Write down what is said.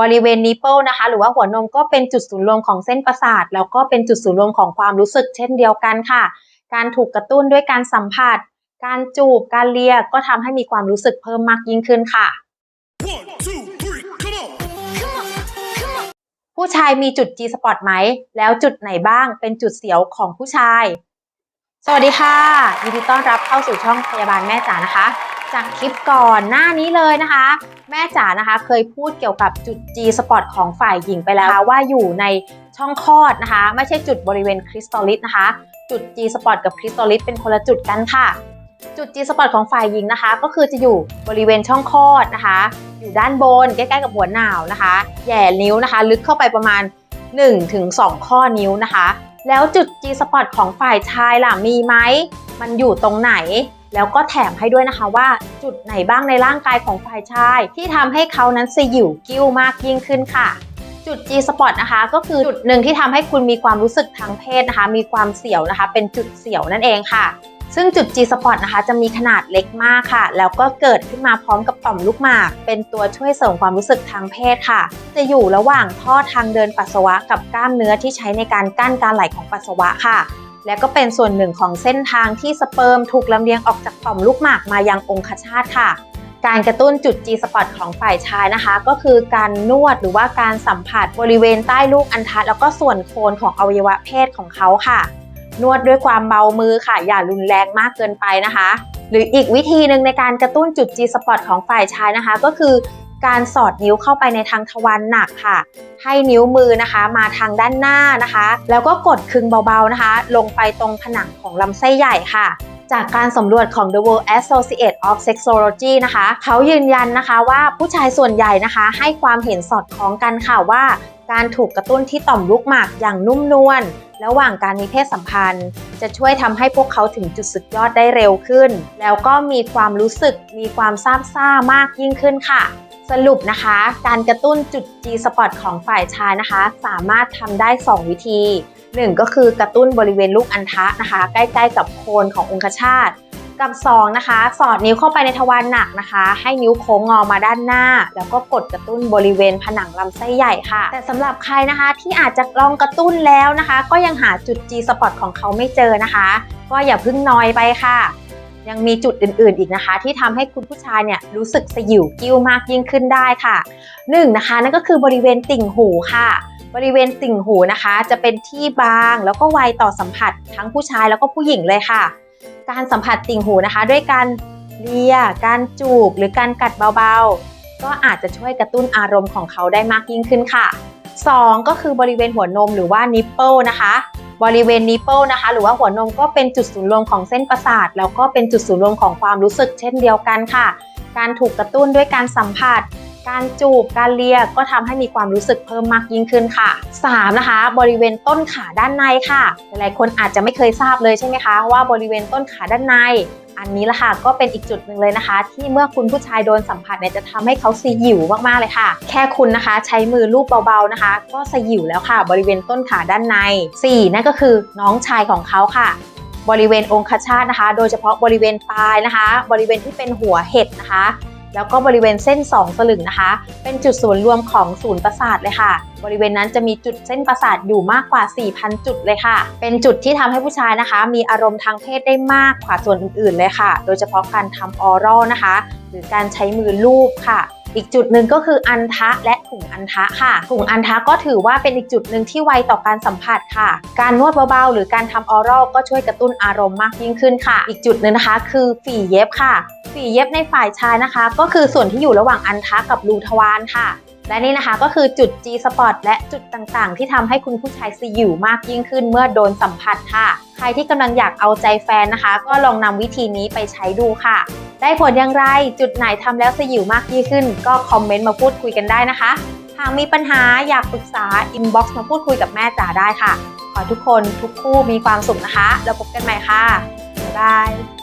บริเวณนิปเปิลนะคะ หรือว่าหัวนมก็เป็นจุดศูนย์รวมของเส้นประสาท แล้วก็เป็นจุดศูนย์รวมของความรู้สึกเช่นเดียวกันค่ะ การถูกกระตุ้นด้วยการสัมผัส การจูบ การเลียก็ทำให้มีความรู้สึกเพิ่มมากยิ่งขึ้นค่ะ One, two, three, come on! ผู้ชายมีจุด G spot ไหม แล้วจุดไหนบ้างเป็นจุดเสียวของผู้ชาย สวัสดีค่ะยินดีต้อนรับเข้าสู่ช่องพยาบาลแม่จ๋านะคะ จากคลิปก่อนหน้านี้เลยนะคะ แม่จ๋านะคะเคยพูดเกี่ยวกับจุด G spot ของฝ่ายหญิงไปแล้วนะคะว่าอยู่ในช่องคลอดนะคะ ไม่ใช่จุดบริเวณคริสตัลลิสนะคะ จุด G spot กับคริสตัลลิสเป็นคนละจุดกันค่ะ จุด G spot ของฝ่ายหญิงนะคะ ก็คือจะอยู่บริเวณช่องคลอดนะคะ อยู่ด้านบนใกล้ๆกับหัวหนาวนะคะแหย่นิ้วนะคะ ลึกเข้าไปประมาณ 1-2 ข้อนิ้วนะคะ แล้วจุด G spot ของฝ่ายชายล่ะมีไหมมันอยู่ตรงไหน แล้วก็แถมให้ด้วยนะคะว่าจุดไหนบ้างในร่างกายของฝ่ายชาย ที่ทำให้เขานั้นสยิวกิ้วมากยิ่งขึ้นค่ะ จุด G spot นะคะ ก็คือจุดหนึ่งที่ทำให้คุณมีความรู้สึกทางเพศนะคะ มีความเสียวนะคะ เป็นจุดเสียวนั่นเองค่ะ ซึ่งจุด G spot นะคะ จะมีขนาดเล็กมากค่ะ แล้วก็เกิดขึ้นมาพร้อมกับต่อมลูกหมาก เป็นตัวช่วยเสริมความรู้สึกทางเพศค่ะ จะอยู่ระหว่างท่อทางเดินปัสสาวะกับกล้ามเนื้อที่ใช้ในการกั้นการไหลของปัสสาวะค่ะ และก็เป็นส่วนหนึ่งของเส้นทางที่สเปิร์มถูกลำเลียงออกจากต่อมลูกหมากมายังองคชาตค่ะ การกระตุ้นจุด G spot ของฝ่ายชายนะคะ ก็คือการนวดหรือว่าการสัมผัสบริเวณใต้ลูกอัณฑะแล้วก็ส่วนโคนของอวัยวะเพศของเขาค่ะ นวดด้วยความเบามือค่ะ อย่ารุนแรงมากเกินไปนะคะ หรืออีกวิธีหนึ่งในการกระตุ้นจุด G spot ของฝ่ายชายนะคะ ก็คือ การสอดนิ้วเข้าไปในทางทวารหนักค่ะ ให้นิ้วมือนะคะมาทางด้านหน้านะคะ แล้วก็กดคึงเบาๆนะคะ ลงไปตรงผนังของลำไส้ใหญ่ค่ะจากการสำรวจของ The World Associate of Sexology นะคะ เขายืนยันนะคะว่าผู้ชายส่วนใหญ่นะคะ ให้ความเห็นสอดคล้องกันค่ะว่า การถูกกระตุ้นที่ต่อมลูกหมากอย่างนุ่มนวลระหว่างการมีเพศสัมพันธ์ จะช่วยทำให้พวกเขาถึงจุดสุดยอดได้เร็วขึ้น แล้วก็มีความรู้สึกมีความซาบซ่ามากยิ่งขึ้นค่ะ สรุปนะคะ การกระตุ้นจุด G spot ของฝ่ายชายนะคะ สามารถทำได้ 2 วิธี 1 ก็คือกระตุ้นบริเวณลูกอัณฑะนะคะ ใกล้ๆกับโคนขององคชาตกับ 2 นะคะ สอดนิ้วเข้าไปในทวารหนักนะคะ ให้นิ้วโค้งงอมาด้านหน้า แล้วก็กดกระตุ้นบริเวณผนังลำไส้ใหญ่ค่ะ แต่สำหรับใครนะคะที่อาจจะลองกระตุ้นแล้วนะคะ ก็ยังหาจุด G spot ของเขาไม่เจอนะคะ ก็อย่าเพึ่งนอยไปค่ะ ยังมีจุดอื่นๆ อีกนะคะ ที่ทำให้คุณผู้ชายเนี่ยรู้สึกสยิวกิ้วมากยิ่งขึ้นได้ค่ะหนึ่งนะคะนั่นก็คือบริเวณติ่งหูค่ะ บริเวณติ่งหูนะคะ จะเป็นที่บางแล้วก็ไวต่อสัมผัสทั้งผู้ชายแล้วก็ผู้หญิงเลยค่ะ การสัมผัสติ่งหูนะคะ ด้วยการเลีย การจูบหรือการกัดเบาๆ ก็อาจจะช่วยกระตุ้นอารมณ์ของเขาได้มากยิ่งขึ้นค่ะ 2 ก็คือบริเวณหัวนมหรือว่านิปเปิลนะคะ บริเวณนิเปิลนะคะ หรือว่าหัวนมก็เป็นจุดศูนย์รวมของเส้นประสาท แล้วก็เป็นจุดศูนย์รวมของความรู้สึกเช่นเดียวกันค่ะ การถูกกระตุ้นด้วยการสัมผัส การจูบการเลียก็ทำให้มีความรู้สึกเพิ่มมากยิ่งขึ้นค่ะ 3 นะคะ บริเวณต้นขาด้านในค่ะ หลายคนอาจจะไม่เคยทราบเลยใช่ไหมคะ ว่าบริเวณต้นขาด้านใน อันนี้ละค่ะก็เป็นอีกจุดหนึ่งเลยนะคะ ที่เมื่อคุณผู้ชายโดนสัมผัสเนี่ยจะทำให้เขาสยิวมากๆเลยค่ะ แค่คุณนะคะ ใช้มือลูบเบาๆนะคะ ก็สยิวแล้วค่ะ บริเวณต้นขาด้านใน 4 นั่นก็คือน้องชายของเขาค่ะบริเวณองคชาตนะคะ โดยเฉพาะบริเวณปลายนะคะ บริเวณที่เป็นหัวเห็ดนะคะ แล้วก็บริเวณเส้นสองสลึงนะคะ เป็นจุดศูนย์รวมของศูนย์ประสาทเลยค่ะ บริเวณนั้นจะมีจุดเส้นประสาทอยู่มากกว่า 4,000 จุดเลยค่ะ เป็นจุดที่ทำให้ผู้ชายนะคะ มีอารมณ์ทางเพศได้มากกว่าส่วนอื่นๆเลยค่ะ โดยเฉพาะการทำออรัลนะคะ หรือการใช้มือลูบค่ะ อีกจุดหนึ่งก็คืออันทะและถุงอันทะค่ะถุงอันทะก็ถือว่าเป็นอีกจุดหนึ่งที่ไวต่อการสัมผัสค่ะ การนวดเบาๆ หรือการทำออรัลก็ช่วยกระตุ้นอารมณ์มากยิ่งขึ้นค่ะ อีกจุดหนึ่งนะคะ คือฝีเย็บค่ะ ฝีเย็บในฝ่ายชายนะคะ ก็คือส่วนที่อยู่ระหว่างอันทะกับรูทวารค่ะและนี่นะคะก็คือจุด G spot และจุดต่างๆ ที่ทำให้คุณผู้ชายสยิวมากยิ่งขึ้นเมื่อโดนสัมผัสค่ะ ใครที่กำลังอยากเอาใจแฟนนะคะ ก็ลองนำวิธีนี้ไปใช้ดูค่ะ ได้ผลอย่างไร จุดไหนทำแล้วสยิวมากยิ่งขึ้น ก็คอมเมนต์มาพูดคุยกันได้นะคะ หากมีปัญหาอยากปรึกษาอินบ็อกซ์มาพูดคุยกับแม่จ๋าได้ค่ะ ขอทุกคนทุกคู่มีความสุขนะคะ แล้วพบกันใหม่ค่ะ บ๊ายบาย